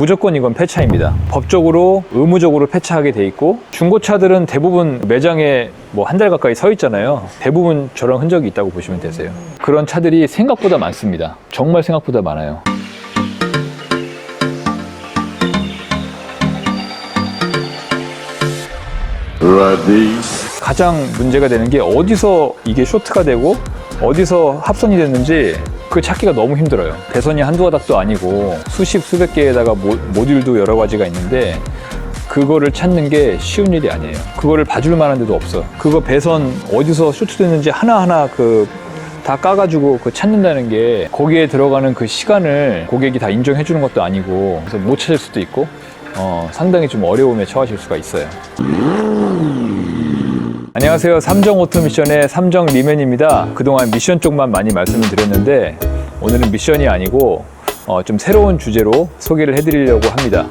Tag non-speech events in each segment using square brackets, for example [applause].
무조건 이건 폐차입니다. 법적으로 의무적으로 폐차하게 돼 있고 중고차들은 대부분 매장에 뭐 한 달 가까이 서 있잖아요. 대부분 저런 흔적이 있다고 보시면 되세요. 그런 차들이 생각보다 많습니다. 정말 생각보다 많아요. 가장 문제가 되는 게 어디서 이게 쇼트가 되고 어디서 합선이 됐는지 그 찾기가 너무 힘들어요. 배선이 한두 가닥도 아니고 수십 수백 개에다가 모, 모듈도 여러 가지가 있는데 그거를 찾는 게 쉬운 일이 아니에요. 그거를 봐줄 만한 데도 없어. 그거 배선 어디서 쇼트 됐는지 하나하나 그 다 까가지고 그 찾는다는 게 거기에 들어가는 그 시간을 고객이 다 인정해 주는 것도 아니고 그래서 못 찾을 수도 있고 어, 상당히 좀 어려움에 처하실 수가 있어요. 안녕하세요. 삼정 오토미션의 삼정 리맨입니다. 그동안 미션 쪽만 많이 말씀을 드렸는데 오늘은 미션이 아니고 어, 좀 새로운 주제로 소개를 해드리려고 합니다.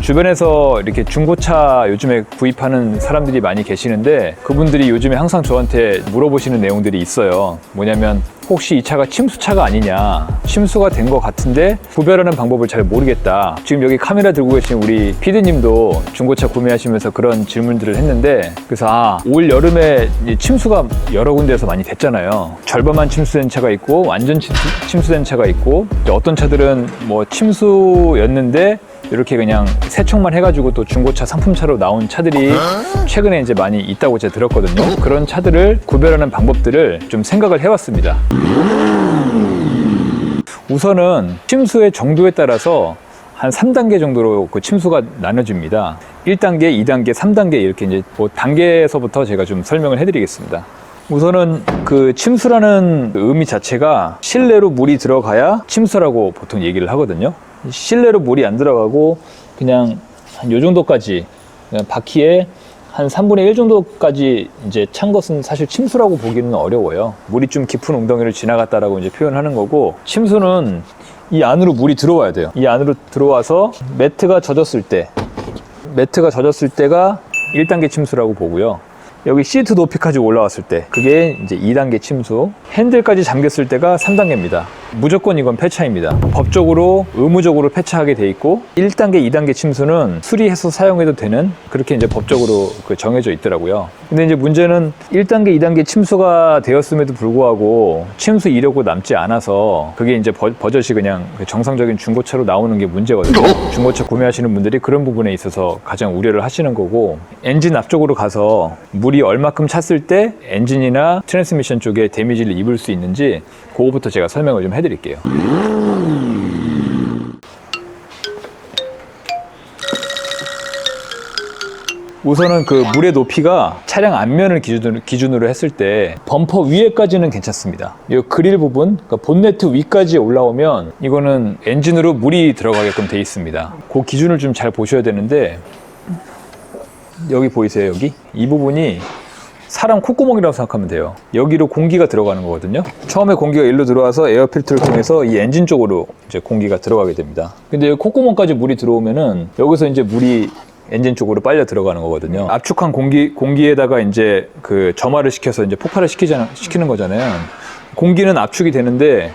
주변에서 이렇게 중고차 요즘에 구입하는 사람들이 많이 계시는데 그분들이 요즘에 항상 저한테 물어보시는 내용들이 있어요. 뭐냐면 혹시 이 차가 침수차가 아니냐. 침수가 된 것 같은데 구별하는 방법을 잘 모르겠다. 지금 여기 카메라 들고 계신 우리 피디님도 중고차 구매하시면서 그런 질문들을 했는데 그래서 아 올 여름에 이 침수가 여러 군데에서 많이 됐잖아요. 절반만 침수된 차가 있고 완전 침수, 침수된 차가 있고 어떤 차들은 뭐 침수였는데 이렇게 그냥 세척만 해가지고 또 중고차 상품차로 나온 차들이 최근에 이제 많이 있다고 제가 들었거든요. 그런 차들을 구별하는 방법들을 좀 생각을 해왔습니다. 우선은 침수의 정도에 따라서 한 3단계 정도로 그 침수가 나눠집니다. 1단계, 2단계, 3단계 이렇게 이제 뭐 단계에서부터 제가 좀 설명을 해드리겠습니다. 우선은 그 침수라는 의미 자체가 실내로 물이 들어가야 침수라고 보통 얘기를 하거든요. 실내로 물이 안 들어가고 그냥 한 요 정도까지 바퀴에 한 3분의 1 정도까지 이제 찬 것은 사실 침수라고 보기는 어려워요. 물이 좀 깊은 웅덩이를 지나갔다라고 이제 표현하는 거고 침수는 이 안으로 물이 들어와야 돼요. 이 안으로 들어와서 매트가 젖었을 때 매트가 젖었을 때가 1단계 침수라고 보고요. 여기 시트 높이까지 올라왔을 때 그게 이제 2단계 침수 핸들까지 잠겼을 때가 3단계입니다 무조건 이건 폐차입니다. 법적으로 의무적으로 폐차하게 돼 있고 1단계 2단계 침수는 수리해서 사용해도 되는 그렇게 이제 법적으로 그 정해져 있더라고요. 근데 이제 문제는 1단계 2단계 침수가 되었음에도 불구하고 침수 이력고 남지 않아서 그게 이제 버, 버젓이 그냥 그 정상적인 중고차로 나오는 게 문제거든요. 중고차 구매하시는 분들이 그런 부분에 있어서 가장 우려를 하시는 거고 엔진 앞쪽으로 가서 물이 얼마큼 찼을 때 엔진이나 트랜스미션 쪽에 데미지를 입을 수 있는지 그거부터 제가 설명을 좀 해드릴게요. 우선은 그 물의 높이가 차량 앞면을 기준으로, 기준으로 했을 때 범퍼 위에까지는 괜찮습니다. 이 그릴 부분, 그러니까 본네트 위까지 올라오면 이거는 엔진으로 물이 들어가게끔 돼 있습니다. 그 기준을 좀 잘 보셔야 되는데 여기 보이세요 여기? 이 부분이 사람 콧구멍이라고 생각하면 돼요. 여기로 공기가 들어가는 거거든요. 처음에 공기가 일로 들어와서 에어 필터를 통해서 이 엔진 쪽으로 이제 공기가 들어가게 됩니다. 근데 여기 콧구멍까지 물이 들어오면은 여기서 이제 물이 엔진 쪽으로 빨려 들어가는 거거든요. 압축한 공기 공기에다가 이제 그 점화를 시켜서 이제 폭발을 시키잖아, 시키는 거잖아요. 공기는 압축이 되는데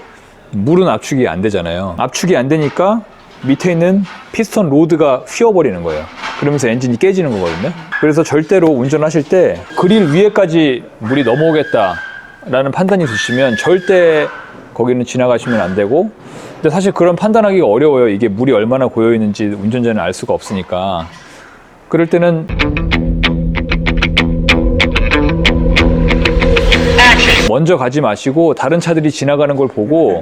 물은 압축이 안 되잖아요. 압축이 안 되니까 밑에 있는 피스톤 로드가 휘어버리는 거예요. 그러면서 엔진이 깨지는 거거든요. 그래서 절대로 운전하실 때 그릴 위에까지 물이 넘어오겠다라는 판단이 드시면 절대 거기는 지나가시면 안 되고 근데 사실 그런 판단하기가 어려워요. 이게 물이 얼마나 고여 있는지 운전자는 알 수가 없으니까. 그럴 때는 먼저 가지 마시고 다른 차들이 지나가는 걸 보고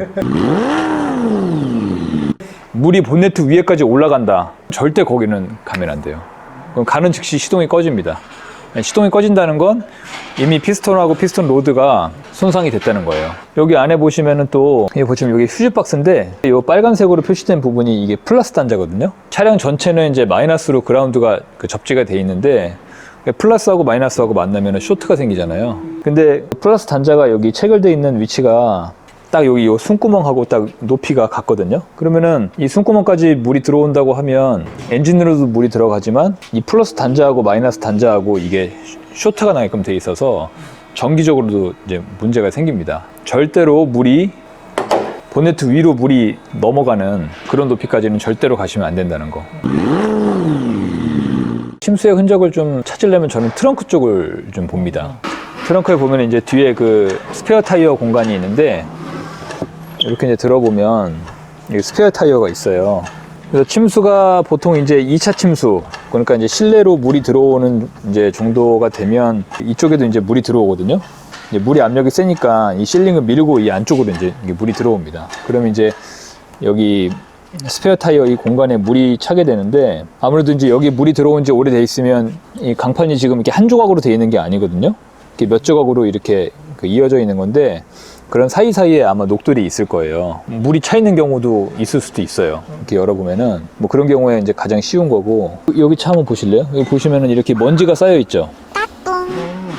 물이 본네트 위에까지 올라간다. 절대 거기는 가면 안 돼요. 그럼 가는 즉시 시동이 꺼집니다. 시동이 꺼진다는 건 이미 피스톤하고 피스톤 로드가 손상이 됐다는 거예요. 여기 안에 보시면은 또 여기 보시면 여기 휴지 박스인데 이 빨간색으로 표시된 부분이 이게 플러스 단자거든요. 차량 전체는 이제 마이너스로 그라운드가 그 접지가 돼 있는데 플러스하고 마이너스하고 만나면 쇼트가 생기잖아요. 근데 플러스 단자가 여기 체결돼 있는 위치가 딱 여기 이 숨구멍하고 딱 높이가 같거든요. 그러면은 이 숨구멍까지 물이 들어온다고 하면 엔진으로도 물이 들어가지만 이 플러스 단자하고 마이너스 단자하고 이게 쇼트가 나게끔 돼 있어서 전기적으로도 이제 문제가 생깁니다. 절대로 물이 보네트 위로 물이 넘어가는 그런 높이까지는 절대로 가시면 안 된다는 거. 침수의 흔적을 좀 찾으려면 저는 트렁크 쪽을 좀 봅니다. 트렁크에 보면 이제 뒤에 그 스페어 타이어 공간이 있는데 이렇게 이제 들어보면 이 스페어 타이어가 있어요. 그래서 침수가 보통 이제 2차 침수, 그러니까 이제 실내로 물이 들어오는 이제 정도가 되면 이쪽에도 이제 물이 들어오거든요. 이제 물이 압력이 세니까 이 실링을 밀고 이 안쪽으로 이제 물이 들어옵니다. 그러면 이제 여기 스페어 타이어 이 공간에 물이 차게 되는데 아무래도 이제 여기 물이 들어온 지 오래돼 있으면 이 강판이 지금 이렇게 한 조각으로 되어 있는 게 아니거든요. 이렇게 몇 조각으로 이렇게 그 이어져 있는 건데 그런 사이사이에 아마 녹들이 있을 거예요. 물이 차 있는 경우도 있을 수도 있어요. 이렇게 열어보면은 뭐 그런 경우에 이제 가장 쉬운 거고 여기 차 한번 보실래요? 여기 보시면은 이렇게 먼지가 쌓여 있죠.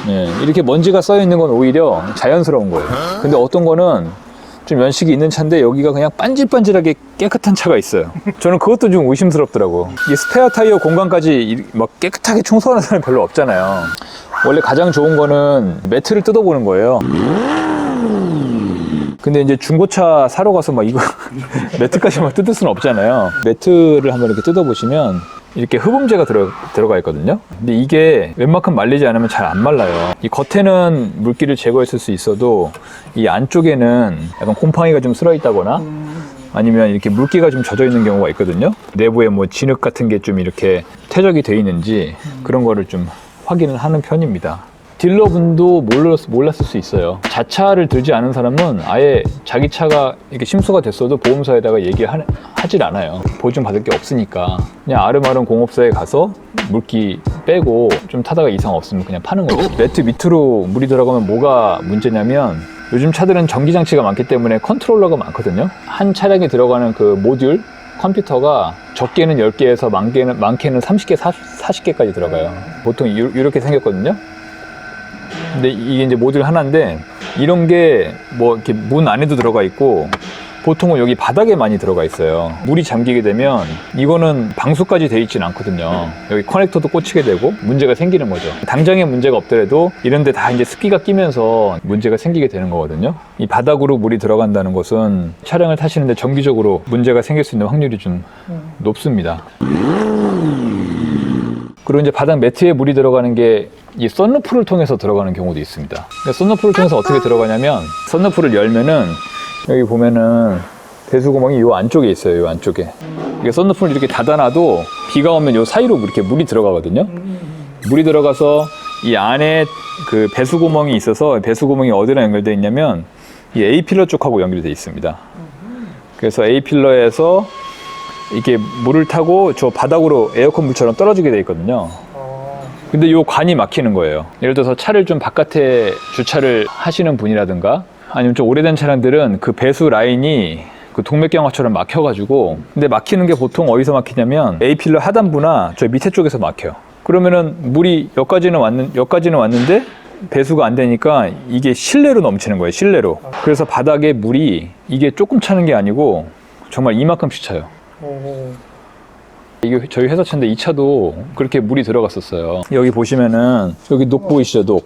네, 이렇게 먼지가 쌓여 있는 건 오히려 자연스러운 거예요. 근데 어떤 거는 좀 연식이 있는 차인데 여기가 그냥 반질반질하게 깨끗한 차가 있어요. 저는 그것도 좀 의심스럽더라고. 이 스페어 타이어 공간까지 이- 막 깨끗하게 청소하는 사람이 별로 없잖아요. 원래 가장 좋은 거는 매트를 뜯어보는 거예요. 근데 이제 중고차 사러 가서 막 이거 [laughs] 매트까지 막 뜯을 수는 없잖아요. 매트를 한번 이렇게 뜯어보시면 이렇게 흡음재가 들어, 들어가 있거든요. 근데 이게 웬만큼 말리지 않으면 잘 안 말라요. 이 겉에는 물기를 제거했을 수 있어도 이 안쪽에는 약간 곰팡이가 좀 쓸어 있다거나 아니면 이렇게 물기가 좀 젖어 있는 경우가 있거든요. 내부에 뭐 진흙 같은 게 좀 이렇게 퇴적이 돼 있는지 그런 거를 좀 확인을 하는 편입니다. 딜러분도 몰랐, 몰랐 을 수 있어요. 자차를 들지 않은 사람은 아예 자기 차가 이렇게 심수가 됐어도 보험사에다가 얘기하질 않아요. 보증 받을 게 없으니까. 그냥 아름아름 공업사에 가서 물기 빼고 좀 타다가 이상 없으면 그냥 파는 거죠. 매트 밑으로 물이 들어가면 뭐가 문제냐면 요즘 차들은 전기 장치가 많기 때문에 컨트롤러가 많거든요. 한 차량에 들어가는 그 모듈 컴퓨터가 적게는 10개에서 많게는, 많게는 30개, 40, 개까지 들어가요. 보통 이- 이렇게 생겼거든요. 근데 이게 이제 모듈 하나인데 이런 게 뭐 이렇게 문 안에도 들어가 있고 보통은 여기 바닥에 많이 들어가 있어요. 물이 잠기게 되면 이거는 방수까지 돼 있진 않거든요. 여기 커넥터도 꽂히게 되고 문제가 생기는 거죠. 당장에 문제가 없더라도 이런 데 다 이제 습기가 끼면서 문제가 생기게 되는 거거든요. 이 바닥으로 물이 들어간다는 것은 차량을 타시는데 정기적으로 문제가 생길 수 있는 확률이 좀 높습니다. 그리고 이제 바닥 매트에 물이 들어가는 게 이 썬루프를 통해서 들어가는 경우도 있습니다. 그러니까 썬루프를 통해서 어떻게 들어가냐면 썬루프를 열면은 여기 보면은 배수구멍이 요 안쪽에 있어요. 요 안쪽에. 이게 썬루프를 이렇게 닫아놔도 비가 오면 요 사이로 이렇게 물이 들어가거든요. 물이 들어가서 이 안에 그 배수구멍이 있어서 배수구멍이 어디랑 연결되어 있냐면 이 A 필러 쪽하고 연결되어 있습니다. 그래서 A 필러에서 이게 물을 타고 저 바닥으로 에어컨 물처럼 떨어지게 돼 있거든요. 근데 요 관이 막히는 거예요. 예를 들어서 차를 좀 바깥에 주차를 하시는 분이라든가 아니면 좀 오래된 차량들은 그 배수 라인이 그 동맥경화처럼 막혀가지고 근데 막히는 게 보통 어디서 막히냐면 A 필러 하단부나 저 밑에 쪽에서 막혀요. 그러면은 물이 여기까지는 왔는 여기까지는 왔는데 배수가 안 되니까 이게 실내로 넘치는 거예요. 실내로. 그래서 바닥에 물이 이게 조금 차는 게 아니고 정말 이만큼씩 차요. 이게 저희 회사 차인데 이 차도 그렇게 물이 들어갔었어요. 여기 보시면은 여기 녹 보이시죠? 녹.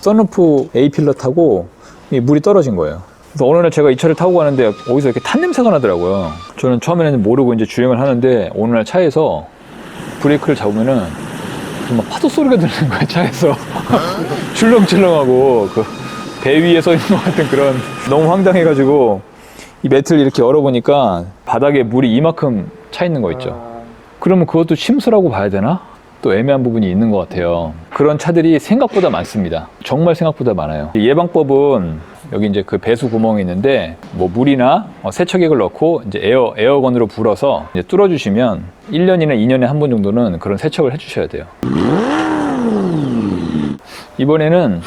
썬루프 A 필러 타고 이 물이 떨어진 거예요. 그래서 어느 날 제가 이 차를 타고 가는데 어디서 이렇게 탄 냄새가 나더라고요. 저는 처음에는 모르고 이제 주행을 하는데 어느 날 차에서 브레이크를 잡으면은 정말 파도 소리가 들리는 거예요, 차에서. [laughs] 출렁출렁하고 그 배 위에 서 있는 것 같은 그런 너무 황당해가지고 이 매트를 이렇게 열어보니까 바닥에 물이 이만큼 차 있는 거 있죠. 그러면 그것도 침수라고 봐야 되나? 또 애매한 부분이 있는 것 같아요. 그런 차들이 생각보다 많습니다. 정말 생각보다 많아요. 예방법은 여기 이제 그 배수 구멍이 있는데 뭐 물이나 어, 세척액을 넣고 이제 에어 에어건으로 불어서 이제 뚫어주시면 1년이나 2년에 한 번 정도는 그런 세척을 해주셔야 돼요. 이번에는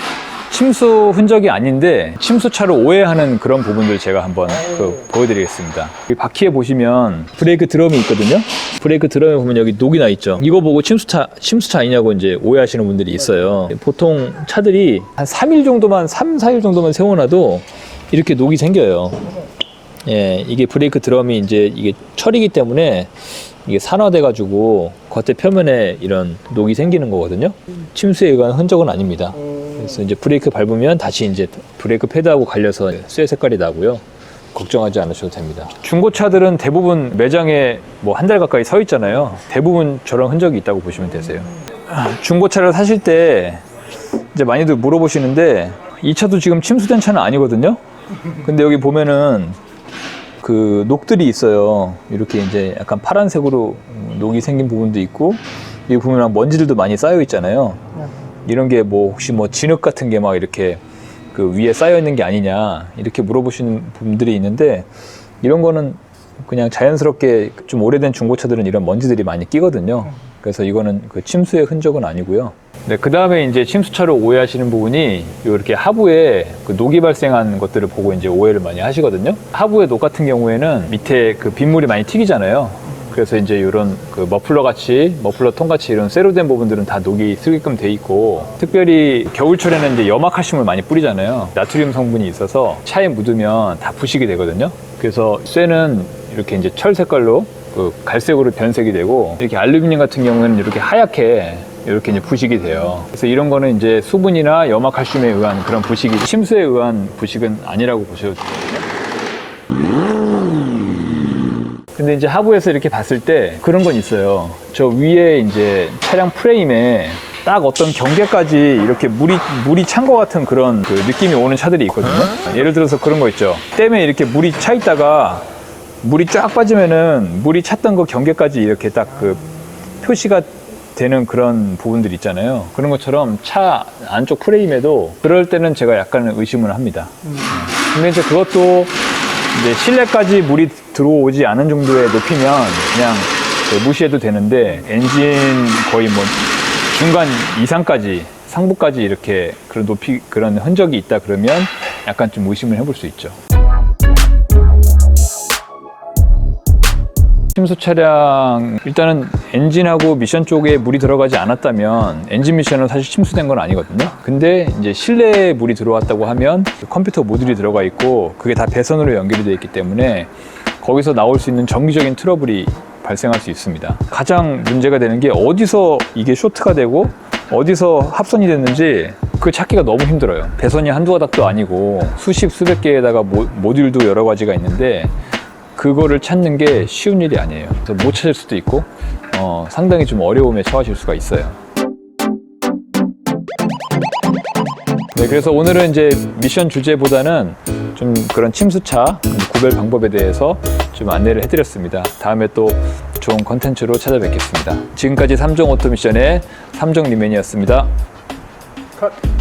침수 흔적이 아닌데 침수차로 오해하는 그런 부분들 제가 한번 그 보여드리겠습니다. 이 바퀴에 보시면 브레이크 드럼이 있거든요. 브레이크 드럼에 보면 여기 녹이 나 있죠. 이거 보고 침수차 침수차 아니냐고 이제 오해하시는 분들이 있어요. 보통 차들이 한 3일 정도만 3, 4일 정도만 세워놔도 이렇게 녹이 생겨요. 예, 이게 브레이크 드럼이 이제 이게 철이기 때문에 이게 산화돼 가지고 겉에 표면에 이런 녹이 생기는 거거든요. 침수에 의한 흔적은 아닙니다. 그래서 이제 브레이크 밟으면 다시 이제 브레이크 패드하고 갈려서 쇠 색깔이 나고요. 걱정하지 않으셔도 됩니다. 중고차들은 대부분 매장에 뭐 한 달 가까이 서 있잖아요. 대부분 저런 흔적이 있다고 보시면 되세요. 아, 중고차를 사실 때 이제 많이들 물어보시는데 이 차도 지금 침수된 차는 아니거든요. 근데 여기 보면은 그 녹들이 있어요. 이렇게 이제 약간 파란색으로 녹이 생긴 부분도 있고 여기 보면 먼지들도 많이 쌓여 있잖아요. 이런 게 뭐 혹시 뭐 진흙 같은 게 막 이렇게 그 위에 쌓여 있는 게 아니냐 이렇게 물어보시는 분들이 있는데 이런 거는 그냥 자연스럽게 좀 오래된 중고차들은 이런 먼지들이 많이 끼거든요. 그래서 이거는 그 침수의 흔적은 아니고요. 네, 그 다음에 이제 침수차를 오해하시는 부분이 요 이렇게 하부에 그 녹이 발생한 것들을 보고 이제 오해를 많이 하시거든요. 하부의 녹 같은 경우에는 밑에 그 빗물이 많이 튀기잖아요. 그래서 이제 이런 그 머플러 같이 머플러 통 같이 이런 쇠로 된 부분들은 다 녹이 쓰게끔 돼 있고 특별히 겨울철에는 이제 염화칼슘을 많이 뿌리잖아요. 나트륨 성분이 있어서 차에 묻으면 다 부식이 되거든요. 그래서 쇠는 이렇게 이제 철 색깔로 그 갈색으로 변색이 되고 이렇게 알루미늄 같은 경우에는 이렇게 하얗게 이렇게 이제 부식이 돼요. 그래서 이런 거는 이제 수분이나 염화칼슘에 의한 그런 부식이 침수에 의한 부식은 아니라고 보셔도 되거든요. 근데 이제 하부에서 이렇게 봤을 때 그런 건 있어요. 저 위에 이제 차량 프레임에 딱 어떤 경계까지 이렇게 물이 물이 찬 것 같은 그런 그 느낌이 오는 차들이 있거든요. 예를 들어서 그런 거 있죠. 댐에 이렇게 물이 차 있다가 물이 쫙 빠지면은 물이 찼던 그 경계까지 이렇게 딱 그 표시가 되는 그런 부분들 있잖아요. 그런 것처럼 차 안쪽 프레임에도 그럴 때는 제가 약간 의심을 합니다. 근데 이제 그것도 이제 실내까지 물이 들어오지 않은 정도의 높이면 그냥 그 무시해도 되는데 엔진 거의 뭐 중간 이상까지 상부까지 이렇게 그런 높이 그런 흔적이 있다 그러면 약간 좀 의심을 해볼 수 있죠. 침수 차량 일단은 엔진하고 미션 쪽에 물이 들어가지 않았다면 엔진 미션은 사실 침수된 건 아니거든요. 근데 이제 실내에 물이 들어왔다고 하면 컴퓨터 모듈이 들어가 있고 그게 다 배선으로 연결이 되어 있기 때문에 거기서 나올 수 있는 정기적인 트러블이 발생할 수 있습니다. 가장 문제가 되는 게 어디서 이게 쇼트가 되고 어디서 합선이 됐는지 그 찾기가 너무 힘들어요. 배선이 한두 가닥도 아니고 수십 수백 개에다가 모, 모듈도 여러 가지가 있는데 그거를 찾는 게 쉬운 일이 아니에요. 그래서 못 찾을 수도 있고 어, 상당히 좀 어려움에 처하실 수가 있어요. 네, 그래서 오늘은 이제 미션 주제보다는 좀 그런 침수차 구별 방법에 대해서 좀 안내를 해드렸습니다. 다음에 또 좋은 컨텐츠로 찾아뵙겠습니다. 지금까지 삼종 오토 미션의 삼종 리맨이었습니다. 컷.